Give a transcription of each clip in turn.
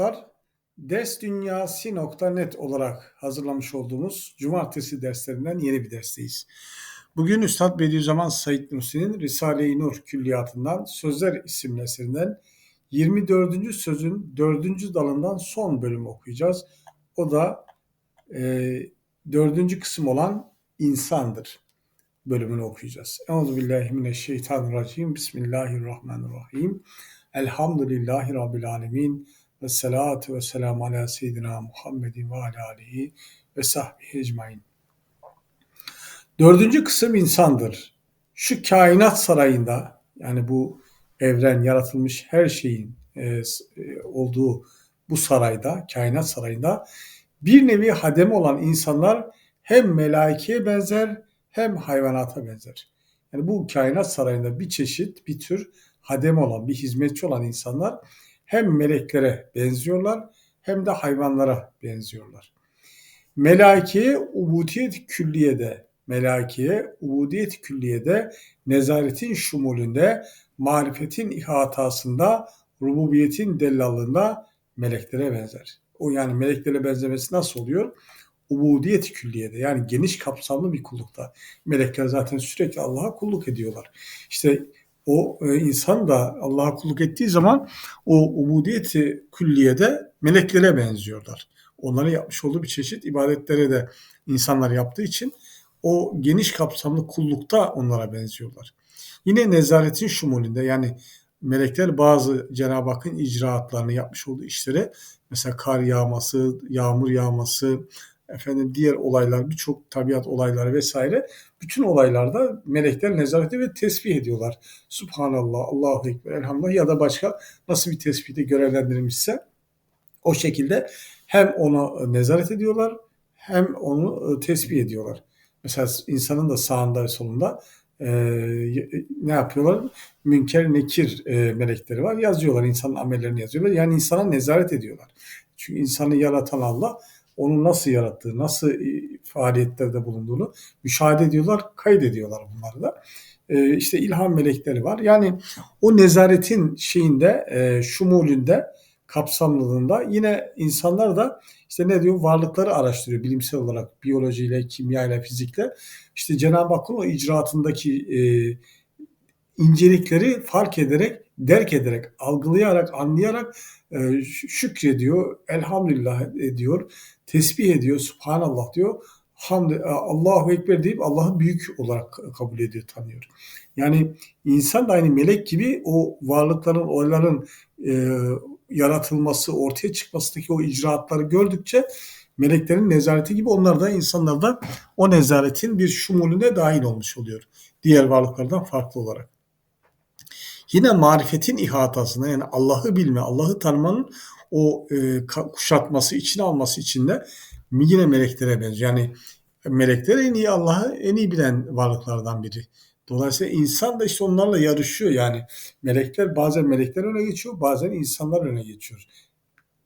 dostlar. Dersdünyasi.net olarak hazırlamış olduğumuz cumartesi derslerinden yeni bir dersteyiz. Bugün Üstad Bediüzzaman Said Nursi'nin Risale-i Nur külliyatından Sözler isimli eserinden 24. sözün 4. dalından son bölümü okuyacağız. O da e, 4. kısım olan insandır bölümünü okuyacağız. Euzubillahimineşşeytanirracim. Bismillahirrahmanirrahim. Elhamdülillahi Rabbil alemin. Ve salatu ve selamu ala seyyidina Muhammedin ve ala alihi ve sahbihi ecmain. Dördüncü kısım insandır. Şu kainat sarayında yani bu evren yaratılmış her şeyin e, olduğu bu sarayda, kainat sarayında bir nevi hademe olan insanlar hem melaikeye benzer hem hayvanata benzer. Yani bu kainat sarayında bir çeşit, bir tür hadem olan, bir hizmetçi olan insanlar hem meleklere benziyorlar hem de hayvanlara benziyorlar. Melaikeye ubudiyet külliyede, melaikeye ubudiyet külliyede nezaretin şumulünde, marifetin ihatasında, rububiyetin dellalında meleklere benzer. O yani meleklere benzemesi nasıl oluyor? ubudiyet külliyede yani geniş kapsamlı bir kullukta. Melekler zaten sürekli Allah'a kulluk ediyorlar. İşte o e, insan da Allah'a kulluk ettiği zaman o ubudiyeti külliyede meleklere benziyorlar. Onların yapmış olduğu bir çeşit ibadetlere de insanlar yaptığı için o geniş kapsamlı kullukta onlara benziyorlar. Yine nezaretin şumulünde yani melekler bazı Cenab-ı Hakk'ın icraatlarını yapmış olduğu işlere mesela kar yağması, yağmur yağması, efendim diğer olaylar, birçok tabiat olayları vesaire bütün olaylarda melekler nezaret ve tesbih ediyorlar. Subhanallah, Allahu Ekber, Elhamdülillah ya da başka nasıl bir tesbihte görevlendirilmişse o şekilde hem onu nezaret ediyorlar hem onu e, tesbih ediyorlar. Mesela insanın da sağında ve solunda e, ne yapıyorlar? Münker, nekir e, melekleri var. Yazıyorlar, insanın amellerini yazıyorlar. Yani insana nezaret ediyorlar. Çünkü insanı yaratan Allah onu nasıl yarattığı, nasıl e, faaliyetlerde bulunduğunu müşahede ediyorlar, kaydediyorlar bunları da. E, işte ilham melekleri var. Yani o nezaretin şeyinde, e, şumulünde, kapsamlılığında yine insanlar da işte ne diyor varlıkları araştırıyor bilimsel olarak biyolojiyle, kimyayla, fizikle. İşte Cenab-ı Hakk'ın o icraatındaki e, incelikleri fark ederek, derk ederek, algılayarak, anlayarak e, şükrediyor, elhamdülillah ediyor, tesbih ediyor, subhanallah diyor. Hamd, e, Allahu Ekber deyip Allah'ı büyük olarak kabul ediyor, tanıyor. Yani insan da aynı melek gibi o varlıkların, olayların e, yaratılması, ortaya çıkmasındaki o icraatları gördükçe meleklerin nezareti gibi onlar da insanlar da o nezaretin bir şumulüne dahil olmuş oluyor. Diğer varlıklardan farklı olarak. Yine marifetin ihatasına yani Allah'ı bilme, Allah'ı tanımanın o e, kuşatması, içine alması için de yine meleklere benziyor. Yani melekler en iyi Allah'ı en iyi bilen varlıklardan biri. Dolayısıyla insan da işte onlarla yarışıyor yani. Melekler bazen melekler öne geçiyor, bazen insanlar öne geçiyor.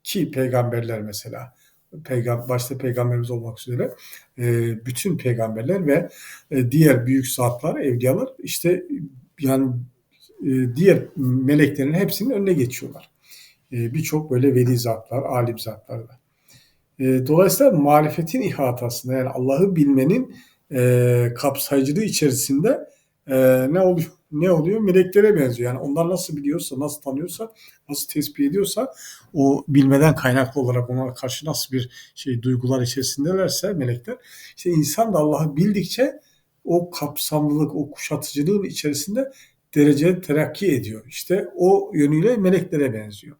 Ki peygamberler mesela peygam başta peygamberimiz olmak üzere e, bütün peygamberler ve e, diğer büyük zatlar, evliyalar işte yani e, diğer meleklerin hepsinin önüne geçiyorlar. E, birçok böyle veli zatlar, alim zatlar da. E, dolayısıyla marifetin ihatasında yani Allah'ı bilmenin kapsayıcılığı içerisinde ne oluyor? Ne oluyor? Meleklere benziyor. Yani onlar nasıl biliyorsa, nasıl tanıyorsa, nasıl tespit ediyorsa o bilmeden kaynaklı olarak ona karşı nasıl bir şey duygular içerisindelerse melekler işte insan da Allah'ı bildikçe o kapsamlılık, o kuşatıcılığın içerisinde derece terakki ediyor. İşte o yönüyle meleklere benziyor.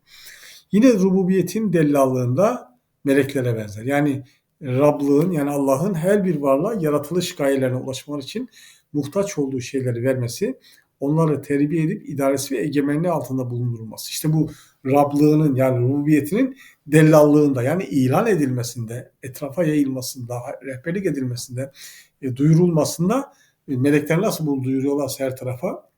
Yine rububiyetin dellallığında meleklere benzer. Yani Rablığın yani Allah'ın her bir varlığa yaratılış gayelerine ulaşmaları için muhtaç olduğu şeyleri vermesi, onları terbiye edip idaresi ve egemenliği altında bulundurulması. İşte bu Rablığının yani rububiyetinin dellallığında yani ilan edilmesinde, etrafa yayılmasında, rehberlik edilmesinde, e, duyurulmasında e, melekler nasıl bunu duyuruyorlarsa her tarafa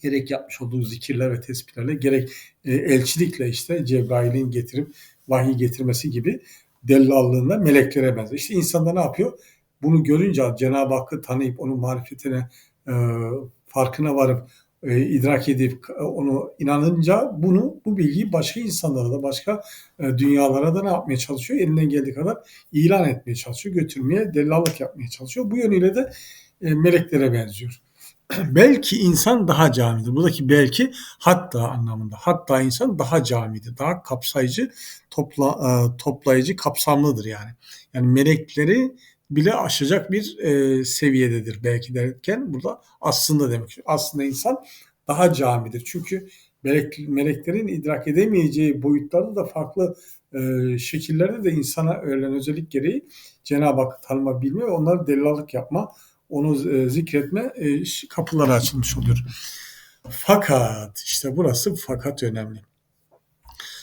gerek yapmış olduğu zikirler ve tespitlerle gerek e, elçilikle işte Cebrail'in getirip vahiy getirmesi gibi dellallığında meleklere benzer. İşte insan da ne yapıyor? Bunu görünce Cenab-ı Hakk'ı tanıyıp onun marifetine e, farkına varıp e, idrak edip onu inanınca bunu bu bilgiyi başka insanlara da başka e, dünyalara da ne yapmaya çalışıyor? Elinden geldiği kadar ilan etmeye çalışıyor, götürmeye, dellallık yapmaya çalışıyor. Bu yönüyle de e, meleklere benziyor. belki insan daha camidir. Buradaki belki hatta anlamında. Hatta insan daha camidir. Daha kapsayıcı, topla, e, toplayıcı, kapsamlıdır yani. Yani melekleri bile aşacak bir e, seviyededir belki derken burada aslında demek. Aslında insan daha camidir. Çünkü melek, meleklerin idrak edemeyeceği boyutlarda da farklı e, şekillerde de insana verilen özellik gereği Cenab-ı Hak tanıma bilme ve onları delalık yapma onu e, zikretme e, kapıları açılmış oluyor. Fakat işte burası fakat önemli.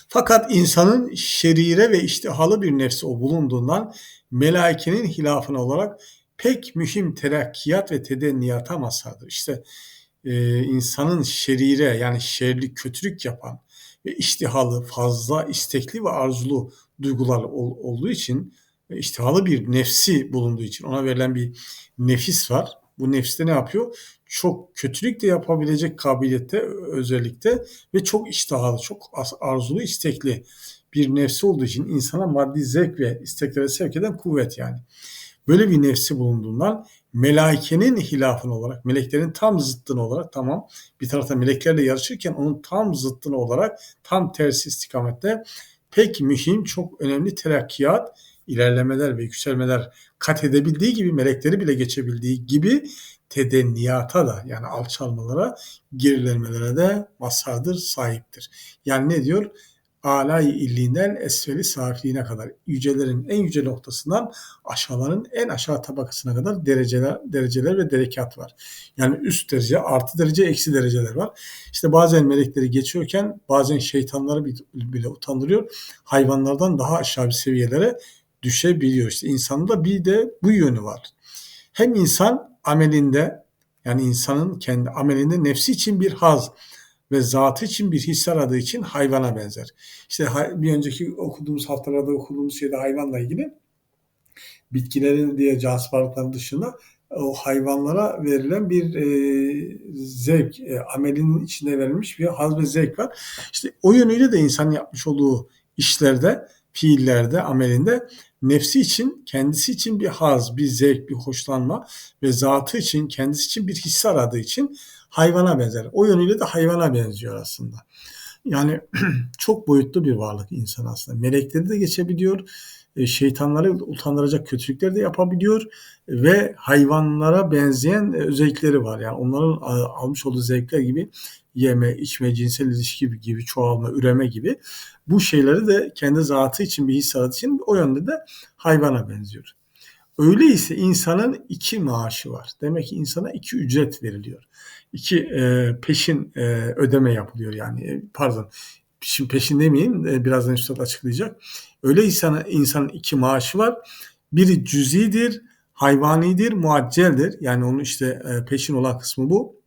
Fakat insanın şerire ve iştihalı bir nefsi o bulunduğundan melaikenin hilafına olarak pek mühim terakkiyat ve tedenniyata mazhardır. İşte e, insanın şerire yani şerli kötülük yapan ve iştihalı, fazla istekli ve arzulu duygular ol, olduğu için iştihalı bir nefsi bulunduğu için ona verilen bir nefis var. Bu nefiste ne yapıyor? Çok kötülük de yapabilecek kabiliyette özellikle ve çok iştahlı, çok arzulu, istekli bir nefsi olduğu için insana maddi zevk ve isteklere sevk eden kuvvet yani. Böyle bir nefsi bulunduğundan melaikenin hilafını olarak, meleklerin tam zıttını olarak tamam bir tarafta meleklerle yarışırken onun tam zıttını olarak tam tersi istikamette pek mühim, çok önemli terakkiyat ilerlemeler ve yükselmeler kat edebildiği gibi melekleri bile geçebildiği gibi tedenniyata da yani alçalmalara, gerilemelere de mazhardır, sahiptir. Yani ne diyor? alay illiğinden esfeli safiliğine kadar yücelerin en yüce noktasından aşağıların en aşağı tabakasına kadar dereceler, dereceler ve derekat var. Yani üst derece, artı derece, eksi dereceler var. İşte bazen melekleri geçiyorken bazen şeytanları bile utandırıyor. Hayvanlardan daha aşağı bir seviyelere düşebiliyor. İşte insanda bir de bu yönü var. Hem insan amelinde yani insanın kendi amelinde nefsi için bir haz ve zatı için bir his aradığı için hayvana benzer. İşte bir önceki okuduğumuz haftalarda okuduğumuz şeyde hayvanla ilgili bitkilerin diye cansız varlıkların dışında o hayvanlara verilen bir e, zevk, e, amelin içinde verilmiş bir haz ve zevk var. İşte o yönüyle de insan yapmış olduğu işlerde, fiillerde, amelinde nefsi için, kendisi için bir haz, bir zevk, bir hoşlanma ve zatı için, kendisi için bir his aradığı için hayvana benzer. O yönüyle de hayvana benziyor aslında. Yani çok boyutlu bir varlık insan aslında. Melekleri de geçebiliyor, şeytanları utandıracak kötülükler de yapabiliyor ve hayvanlara benzeyen özellikleri var. Yani onların almış olduğu zevkler gibi yeme, içme, cinsel ilişki gibi, çoğalma, üreme gibi bu şeyleri de kendi zatı için bir his için o yönde de hayvana benziyor. Öyleyse insanın iki maaşı var. Demek ki insana iki ücret veriliyor. İki e, peşin e, ödeme yapılıyor yani. E, pardon şimdi peşin demeyeyim e, birazdan Üstad açıklayacak. Öyle insana, insanın iki maaşı var. Biri cüzidir, hayvanidir, muacceldir. Yani onun işte e, peşin olan kısmı bu.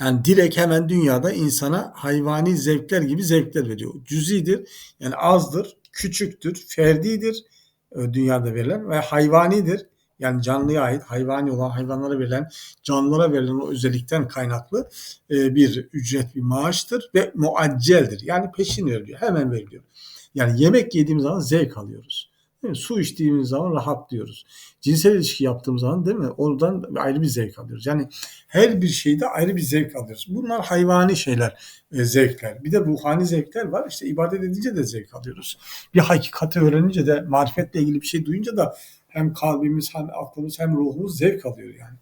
Yani direkt hemen dünyada insana hayvani zevkler gibi zevkler veriyor. Cüzidir yani azdır, küçüktür, ferdidir e, dünyada verilen ve hayvanidir. Yani canlıya ait hayvani olan hayvanlara verilen, canlılara verilen o özellikten kaynaklı e, bir ücret, bir maaştır ve muacceldir. Yani peşin veriliyor, hemen veriliyor. Yani yemek yediğimiz zaman zevk alıyoruz. Değil mi? Su içtiğimiz zaman rahatlıyoruz. Cinsel ilişki yaptığımız zaman değil mi? Oradan ayrı bir zevk alıyoruz. Yani her bir şeyde ayrı bir zevk alıyoruz. Bunlar hayvani şeyler, e, zevkler. Bir de ruhani zevkler var. İşte ibadet edince de zevk alıyoruz. Bir hakikati öğrenince de marifetle ilgili bir şey duyunca da hem kalbimiz hem aklımız hem ruhumuz zevk alıyor yani.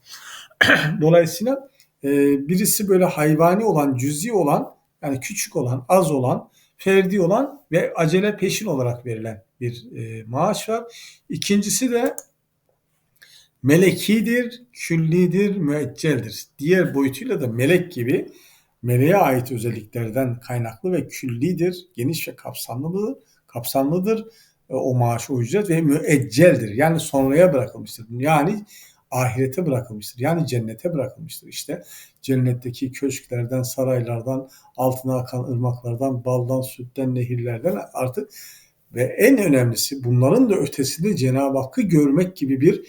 Dolayısıyla e, birisi böyle hayvani olan, cüzi olan yani küçük olan, az olan, ferdi olan ve acele peşin olarak verilen bir e, maaş var. İkincisi de melekidir, küllidir, müecceldir. Diğer boyutuyla da melek gibi meleğe ait özelliklerden kaynaklı ve küllidir, geniş ve kapsamlıdır. kapsamlıdır o maaş, o ücret ve müecceldir. Yani sonraya bırakılmıştır. Yani ahirete bırakılmıştır. Yani cennete bırakılmıştır. İşte cennetteki köşklerden, saraylardan, altına akan ırmaklardan, baldan, sütten, nehirlerden artık ve en önemlisi bunların da ötesinde Cenab-ı Hakk'ı görmek gibi bir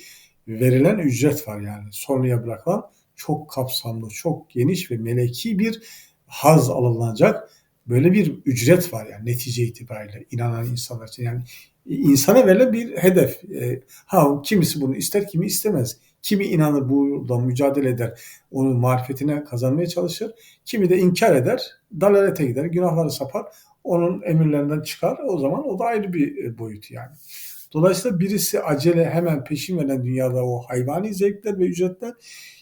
verilen ücret var yani. Sonraya bırakılan çok kapsamlı, çok geniş ve meleki bir haz alınacak böyle bir ücret var yani netice itibariyle inanan insanlar için. Yani insana verilen bir hedef. E, ha kimisi bunu ister, kimi istemez. Kimi inanır burada mücadele eder, onun marifetine kazanmaya çalışır. Kimi de inkar eder, dalalete gider, günahları sapar, onun emirlerinden çıkar. O zaman o da ayrı bir e, boyut yani. Dolayısıyla birisi acele hemen peşin verilen dünyada o hayvani zevkler ve ücretler.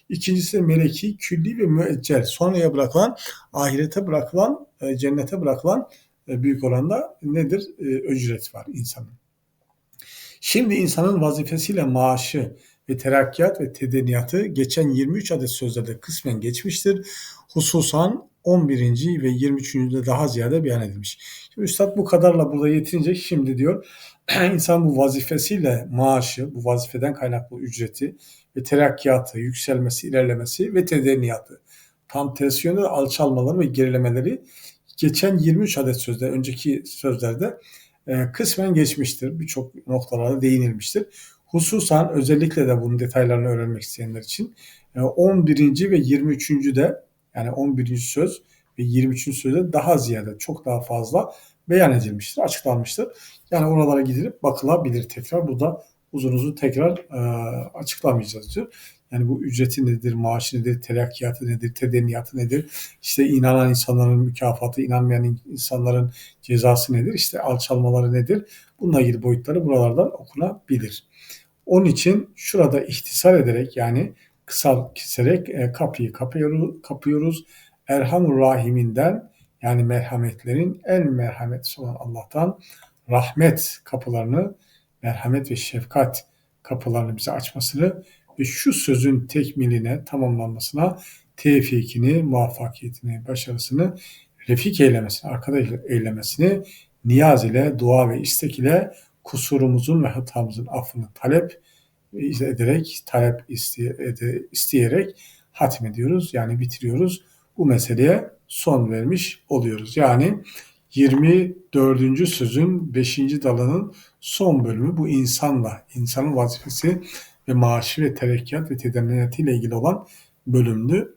İkincisi meleki, külli ve müeccel. Sonraya bırakılan, ahirete bırakılan, e, cennete bırakılan e, büyük oranda nedir? E, ücret var insanın. Şimdi insanın vazifesiyle maaşı ve terakkiyat ve tedeniyatı geçen 23 adet sözlerde kısmen geçmiştir. Hususan 11. ve 23. daha ziyade beyan edilmiş. Şimdi Üstad bu kadarla burada yetirecek. Şimdi diyor insan bu vazifesiyle maaşı, bu vazifeden kaynaklı ücreti ve terakkiyatı, yükselmesi, ilerlemesi ve tedeniyatı, tam tersi yönde alçalmaları ve gerilemeleri geçen 23 adet sözde, önceki sözlerde e, kısmen geçmiştir. Birçok noktalarda değinilmiştir. Hususan özellikle de bunun detaylarını öğrenmek isteyenler için e, 11. ve 23. de yani 11. söz ve 23. sözde daha ziyade çok daha fazla beyan edilmiştir, açıklanmıştır. Yani oralara gidilip bakılabilir tekrar. Burada uzun uzun tekrar e, açıklamayacağız diyor. Yani bu ücreti nedir, maaşı nedir, terakkiyatı nedir, tedeniyatı nedir, işte inanan insanların mükafatı, inanmayan insanların cezası nedir, işte alçalmaları nedir, bununla ilgili boyutları buralardan okunabilir. Onun için şurada ihtisar ederek yani kısal keserek e, kapıyı kapıyoruz, kapıyoruz. Erhamur Rahiminden yani merhametlerin en merhametlisi olan Allah'tan rahmet kapılarını, merhamet ve şefkat kapılarını bize açmasını ve şu sözün tekmiline, tamamlanmasına tevfikini, muvaffakiyetini, başarısını refik eylemesini, arkadaş eylemesini niyaz ile, dua ve istek ile kusurumuzun ve hatamızın affını talep ederek, talep isteyerek hatmediyoruz. Yani bitiriyoruz. Bu meseleye son vermiş oluyoruz. Yani 24. sözün 5. dalının son bölümü bu insanla, insanın vazifesi ve maaşı ve terekkiyat ve tedenniyatı ile ilgili olan bölümdü.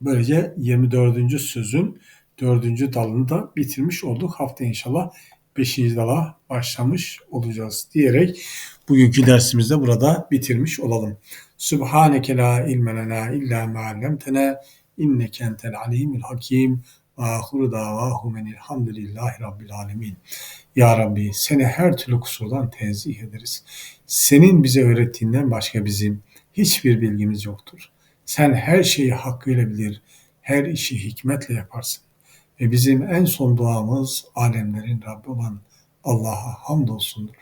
Böylece 24. sözün 4. dalını da bitirmiş olduk. Hafta inşallah 5. dala başlamış olacağız diyerek bugünkü dersimizde burada bitirmiş olalım. Subhaneke la ilme lena illa ma allamtena inneke entel alimul hakim ve ahiru davahu menilhamdülillahi rabbil alemin. Ya Rabbi seni her türlü kusurdan tenzih ederiz. Senin bize öğrettiğinden başka bizim hiçbir bilgimiz yoktur. Sen her şeyi hakkıyla bilir, her işi hikmetle yaparsın. Ve bizim en son duamız alemlerin Rabbi olan Allah'a hamdolsundur.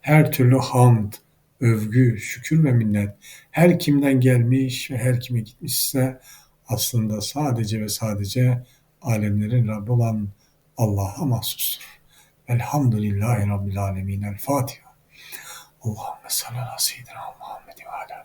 Her türlü hamd, övgü, şükür ve minnet her kimden gelmiş ve her kime gitmişse aslında sadece ve sadece alemlerin Rabbi olan Allah'a mahsustur. Elhamdülillahi Rabbil Alemin. El Fatiha. Allahümme salli ala seyyidina Muhammed ve ala